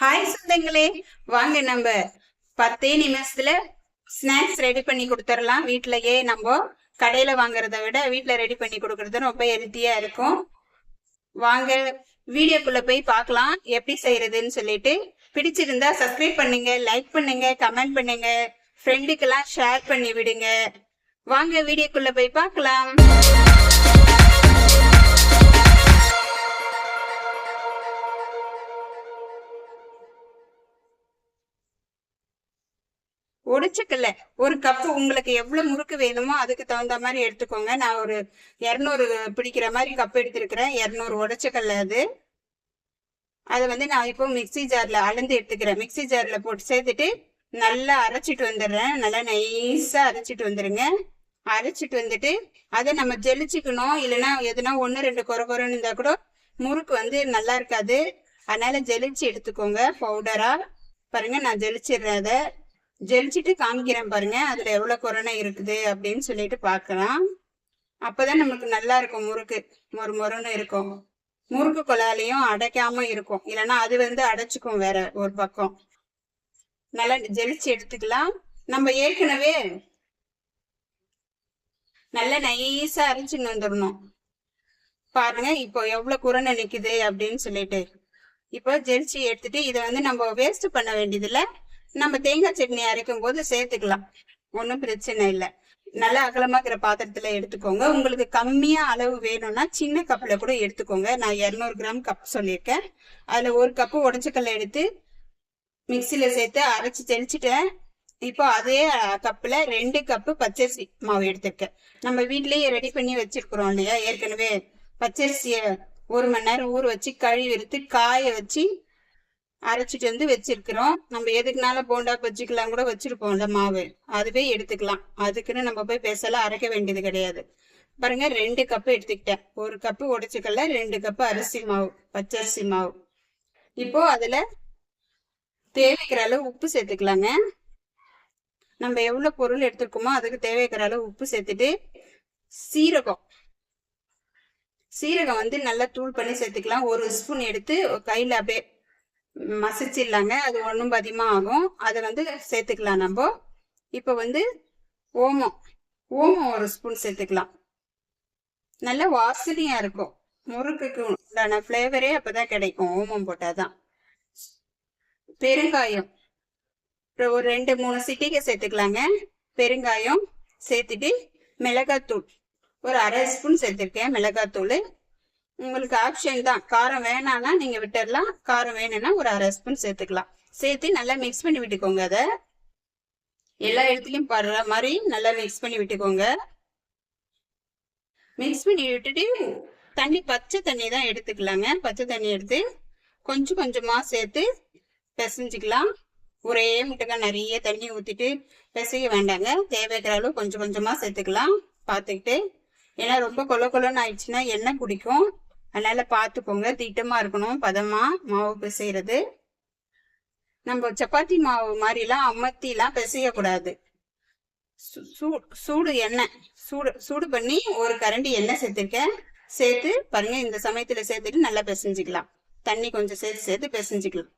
Hi சொந்தங்களே. வாங்க நம்ம பத்தே நிமிஷத்துல ஸ்நாக்ஸ் ரெடி பண்ணி கொடுத்துடலாம். வீட்டிலயே நம்ம கடையில வாங்குறத விட வீட்டில் ரெடி பண்ணி கொடுக்கறது ரொம்ப ஹெல்த்தியா இருக்கும். வாங்க வீடியோக்குள்ள போய் பார்க்கலாம். எப்படி செய்யறதுன்னு சொல்லிட்டு பிடிச்சிருந்தா சப்ஸ்கிரைப் பண்ணுங்க லைக் பண்ணுங்க கமெண்ட் பண்ணுங்க. ஃப்ரெண்டுக்கெல்லாம் ஷேர் பண்ணி விடுங்க. வாங்க வீடியோக்குள்ள போய் பார்க்கலாம். உடைச்சக்கல்ல ஒரு கப்பு உங்களுக்கு எவ்வளவு முறுக்கு வேணுமோ அதுக்கு தகுந்த மாதிரி எடுத்துக்கோங்க. நான் ஒரு இரநூறு பிடிக்கிற மாதிரி கப் எடுத்திருக்கிறேன். இரநூறு உடச்சக்கல்ல அது. அதை வந்து நான் இப்போ மிக்சி ஜாரில் அளந்து எடுத்துக்கிறேன். மிக்சி ஜாரில் போட்டு சேர்த்துட்டு நல்லா அரைச்சிட்டு வந்துடுறேன். நல்லா நைஸாக அரைச்சிட்டு வந்துடுங்க அரைச்சிட்டு வந்துட்டு அதை நம்ம ஜெலிச்சுக்கணும். இல்லைன்னா எதுனா ஒன்று ரெண்டு குறை குறைன்னு இருந்தால் கூட முறுக்கு வந்து நல்லா இருக்காது. அதனால ஜெலிச்சு எடுத்துக்கோங்க பவுடராக பாருங்கள் நான் ஜெலிச்சிடுறேன் அதை. ஜெலிச்சிட்டு காமிக்கிறேன் பாருங்க. அதுல எவ்வளவு கொரோனா இருக்குது அப்படின்னு சொல்லிட்டு பார்க்கலாம். அப்பதான் நமக்கு நல்லா இருக்கும் முறுக்கு. மொறு மொறுன்னு இருக்கும். முறுக்கு கொலாலையும் அடைக்காம இருக்கும். இல்லைன்னா அது வந்து அடைச்சிக்கும் வேற ஒரு பக்கம். நல்லா ஜெலிச்சு எடுத்துக்கலாம். நம்ம ஏற்கனவே நல்லா நைஸா அரைச்சுன்னு வந்துடணும். பாருங்க இப்போ எவ்வளவு குரணை நிக்குது அப்படின்னு சொல்லிட்டு. இப்போ ஜெலிச்சு எடுத்துட்டு இதை வந்து நம்ம வேஸ்ட் பண்ண வேண்டியதில்லை. நம்ம தேங்காய் சட்னி அரைக்கும் போது சேர்த்துக்கலாம். ஒன்றும் பிரச்சனை இல்லை. நல்லா அகலமாக்கிற பாத்திரத்துல எடுத்துக்கோங்க. உங்களுக்கு கம்மியா அளவு வேணும்னா சின்ன கப்ல கூட எடுத்துக்கோங்க. நான் இரநூறு கிராம் கப் சொல்லியிருக்கேன். அதுல ஒரு கப்பு உடச்சக்கல்ல எடுத்து மிக்சியில சேர்த்து அரைச்சு தெளிச்சிட்டேன். இப்போ அதே கப்பில் ரெண்டு கப்பு பச்சரிசி மாவு எடுத்திருக்கேன். நம்ம வீட்லயே ரெடி பண்ணி வச்சிருக்கிறோம் இல்லையா? ஏற்கனவே பச்சரிசியை ஒரு மணி நேரம் ஊற வச்சு கழுவி எடுத்து காய வச்சு அரைச்சிட்டு வந்து வச்சிருக்கிறோம். நம்ம எதுக்குனாலும் போண்டா பஜ்ஜிக்கெல்லாம் கூட வச்சிருப்போம்ல மாவு. அதுவே எடுத்துக்கலாம். அதுக்குன்னு நம்ம போய் பெருசெல்லாம் அரைக்க வேண்டியது கிடையாது. பாருங்க ரெண்டு கப்பு எடுத்துக்கிட்டேன். ஒரு கப்பு உடைச்சிக்கல ரெண்டு கப்பு அரிசி மாவு பச்சரிசி மாவு. இப்போ அதுல தேவைக்கிற அளவு உப்பு சேர்த்துக்கலாங்க. நம்ம எவ்வளவு பொருள் எடுத்துருக்கோமோ அதுக்கு தேவைக்கிற அளவு உப்பு சேர்த்துட்டு சீரகம். சீரகம் வந்து நல்லா தூள் பண்ணி சேர்த்துக்கலாம். ஒரு ஸ்பூன் எடுத்து கையில அப்படியே மசிச்சிடலாங்க. அது ஒன்றும் அதிகமாக ஆகும் அதை வந்து சேர்த்துக்கலாம் நம்ம. இப்போ வந்து ஓமம். ஓமம் ஒரு ஸ்பூன் சேர்த்துக்கலாம். நல்ல வாசனையாக இருக்கும். முறுக்குக்கு உண்டான ஃப்ளேவரே அப்போதான் கிடைக்கும். ஓமம் போட்டால் தான் பெருங்காயம் ஒரு ரெண்டு மூணு சிட்டிகை சேர்த்துக்கலாங்க. பெருங்காயம் சேர்த்துட்டு மிளகாத்தூள். ஒரு அரை ஸ்பூன் சேர்த்துருக்கேன் மிளகாத்தூள். உங்களுக்கு ஆப்ஷன் தான். காரம் வேணாம்னா நீங்கள் விட்டுடலாம் காரம் வேணும்னா ஒரு அரை ஸ்பூன் சேர்த்துக்கலாம். சேர்த்து நல்லா மிக்ஸ் பண்ணி விட்டுக்கோங்க அதை. எல்லா இடத்துலையும் படுற மாதிரி நல்லா மிக்ஸ் பண்ணி விட்டுக்கோங்க. மிக்ஸ் பண்ணி விட்டுட்டு தண்ணி பச்சை தண்ணி தான் எடுத்துக்கலாங்க. பச்சை தண்ணி எடுத்து கொஞ்சம் கொஞ்சமாக சேர்த்து பிசைஞ்சிக்கலாம். ஒரே முட்டைக்கா நிறைய தண்ணி ஊற்றிட்டு பிசைக்க வேண்டாங்க. தேவைக்கிற அளவு கொஞ்சம் கொஞ்சமாக சேர்த்துக்கலாம். பார்த்துக்கிட்டு. ஏன்னா ரொம்ப கொல கொலன்னு ஆயிடுச்சுன்னா எண்ணெய் குடிக்கும் அதனால பார்த்துக்கோங்க திட்டமா இருக்கணும். பதமா மாவு பிசைறது. நம்ம சப்பாத்தி மாவு மாதிரிலாம் அமர்த்திலாம் பிசையக்கூடாது. சூடு எண்ணெய். சூடு சூடு பண்ணி ஒரு கரண்டி எண்ணெய் சேர்த்துருக்கேன் சேர்த்து பாருங்க இந்த சமயத்துல சேர்த்துட்டு நல்லா பிசைஞ்சிக்கலாம். தண்ணி கொஞ்சம் சேர்த்து சேர்த்து பிசைஞ்சிக்கலாம்.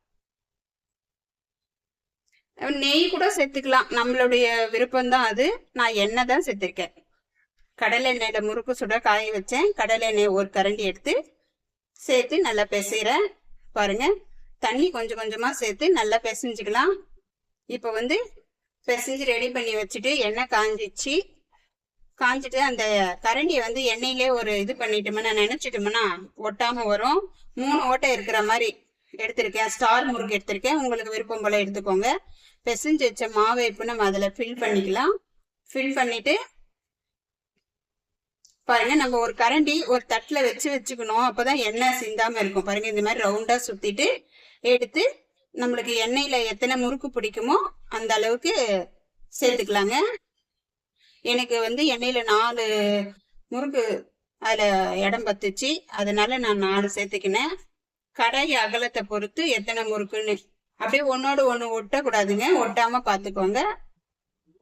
நெய் கூட சேர்த்துக்கலாம். நம்மளுடைய விருப்பம் தான் அது. நான் எண்ணெய் தான் சேர்த்துருக்கேன். கடலை எண்ணெயில முறுக்கு சுட காய வச்சேன். கடலை எண்ணெய் ஒரு கரண்டி எடுத்து சேர்த்து நல்லா பிசைகிறேன் பாருங்கள் தண்ணி கொஞ்சம் கொஞ்சமாக சேர்த்து நல்லா பிசைஞ்சுக்கலாம். இப்போ வந்து பிசைஞ்சு ரெடி பண்ணி வச்சுட்டு எண்ணெய் காஞ்சிச்சு. காஞ்சிட்டு அந்த கரண்டியை வந்து எண்ணெயிலே ஒரு இது பண்ணிட்டோம்னா நினைச்சிட்டோம்னா ஒட்டாம வரும். மூணு ஓட்டை இருக்கிற மாதிரி எடுத்திருக்கேன். ஸ்டார் முறுக்கு எடுத்திருக்கேன். உங்களுக்கு விருப்பம் போல எடுத்துக்கோங்க. பிசைஞ்சு வச்ச மாவை இப்போ நம்ம அதில் ஃபில் பண்ணிக்கலாம். ஃபில் பண்ணிட்டு பாருங்க நம்ம ஒரு கரண்டி ஒரு தட்டுல வச்சு வச்சுக்கணும். அப்பதான் எண்ணெய் சிந்தாம இருக்கும். பாருங்க இந்த மாதிரி ரவுண்டா சுத்திட்டு எடுத்து நம்மளுக்கு எண்ணெயில எத்தனை முறுக்கு பிடிக்குமோ அந்த அளவுக்கு சேர்த்துக்கலாங்க. எனக்கு வந்து எண்ணெயில நாலு முறுக்கு அதுல இடம் பத்துச்சு. அதனால நான் நாலு சேர்த்துக்கினேன். கடை அகலத்தை பொறுத்து எத்தனை முறுக்குன்னு. அப்படியே ஒன்றோடு ஒன்று ஒட்டக்கூடாதுங்க. ஒட்டாம பார்த்துக்கோங்க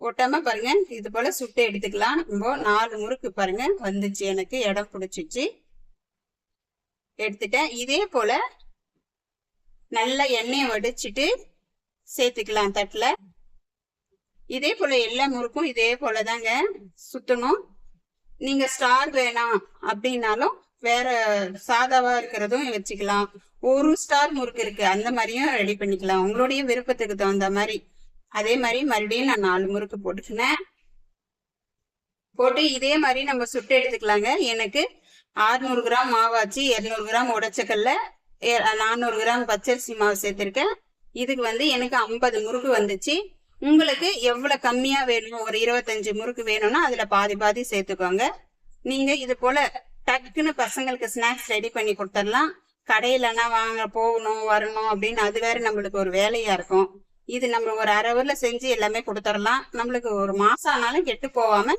ஒட்டாம பாருங்க. இது போல சுட்டு எடுத்துக்கலாம். ரொம்ப நாலு முறுக்கு பாருங்க. வந்துச்சு. எனக்கு இடம் பிடிச்சிச்சு. எடுத்துட்டேன். இதே போல நல்லா எண்ணெயை வடிச்சிட்டு சேர்த்துக்கலாம் தட்டில். இதே போல எல்லா முறுக்கும் இதே போல தாங்க சுத்தணும். நீங்க ஸ்டார் வேணாம் அப்படின்னாலும் வேற சாதாவா இருக்கிறதும் வச்சுக்கலாம். ஒரு ஸ்டார் முறுக்கு இருக்கு. அந்த மாதிரியும் ரெடி பண்ணிக்கலாம். உங்களுடைய விருப்பத்துக்கு தகுந்த மாதிரி. அதே மாதிரி மறுபடியும் நான் நாலு முறுக்கு போட்டுக்கினேன். போட்டு இதே மாதிரி நம்ம சுட்டு எடுத்துக்கலாங்க. எனக்கு 600 கிராம் மாவாச்சு இரநூறு கிராம் உடச்சக்கல்ல நானூறு கிராம் பச்சரிசி மாவு சேர்த்திருக்கேன். இதுக்கு வந்து எனக்கு ஐம்பது முறுக்கு வந்துச்சு. உங்களுக்கு எவ்வளவு கம்மியாக வேணும் ஒரு இருபத்தஞ்சு முறுக்கு வேணும்னா அதுல பாதி பாதி சேர்த்துக்கோங்க. நீங்கள் இது போல டக்குன்னு பசங்களுக்கு ஸ்நாக்ஸ் ரெடி பண்ணி கொடுத்துடலாம். கடையிலனா வாங்க போகணும் வரணும் அப்படின்னு அது வேற நம்மளுக்கு ஒரு வேலையாக இருக்கும். இது நம்ம ஒரு அரை ஊர்ல செஞ்சு எல்லாமே கொடுத்துடலாம். நம்மளுக்கு ஒரு மாசம் ஆனாலும் கெட்டு போகாம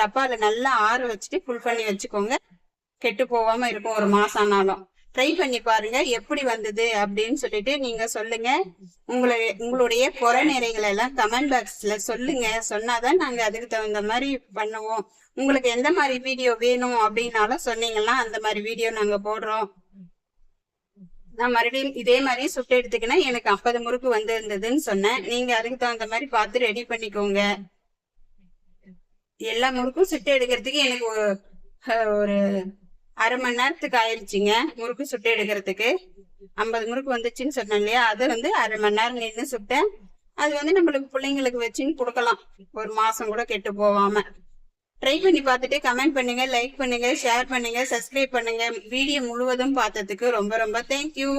டப்பால நல்லா ஆற வச்சுட்டு ஃபுல் பண்ணி வச்சுக்கோங்க. கெட்டு போகாம இருக்கும் ஒரு மாசம் ஆனாலும். ட்ரை பண்ணி பாருங்க எப்படி வந்தது அப்படின்னு சொல்லிட்டு நீங்க சொல்லுங்க. உங்களை உங்களுடைய குறை நிறைகளை எல்லாம் கமெண்ட் பாக்ஸ்ல சொல்லுங்க. சொன்னாதான் நாங்க அதுக்கு தகுந்த மாதிரி பண்ணுவோம். உங்களுக்கு எந்த மாதிரி வீடியோ வேணும் அப்படின்னாலும் சொன்னீங்கன்னா அந்த மாதிரி வீடியோ நாங்க போடுறோம். நான் மறுபடியும் இதே மாதிரி சுட்டு எடுத்துக்கினா எனக்கு ஐம்பது முறுக்கு வந்து இருந்ததுன்னு சொன்னேன். நீங்க அதுக்கு தகுந்த மாதிரி பார்த்து ரெடி பண்ணிக்கோங்க. எல்லா முறுக்கும் சுட்டு எடுக்கிறதுக்கு எனக்கு ஒரு- அரை மணி நேரத்துக்கு ஆயிடுச்சுங்க முறுக்கு சுட்டு எடுக்கிறதுக்கு. ஐம்பது முறுக்கு வந்துச்சுன்னு சொன்னேன் இல்லையா? அது வந்து அரை மணி நேரம் நின்று சுட்டேன் அது வந்து நம்மளுக்கு பிள்ளைங்களுக்கு வச்சுன்னு கொடுக்கலாம். ஒரு மாசம் கூட கெட்டு போகாம. ட்ரை பண்ணி பார்த்துட்டு கமெண்ட் பண்ணுங்க லைக் பண்ணுங்க ஷேர் பண்ணுங்க சப்ஸ்கிரைப் பண்ணுங்க. வீடியோ முழுவதும் பார்த்ததுக்கு ரொம்ப ரொம்ப தேங்க்யூ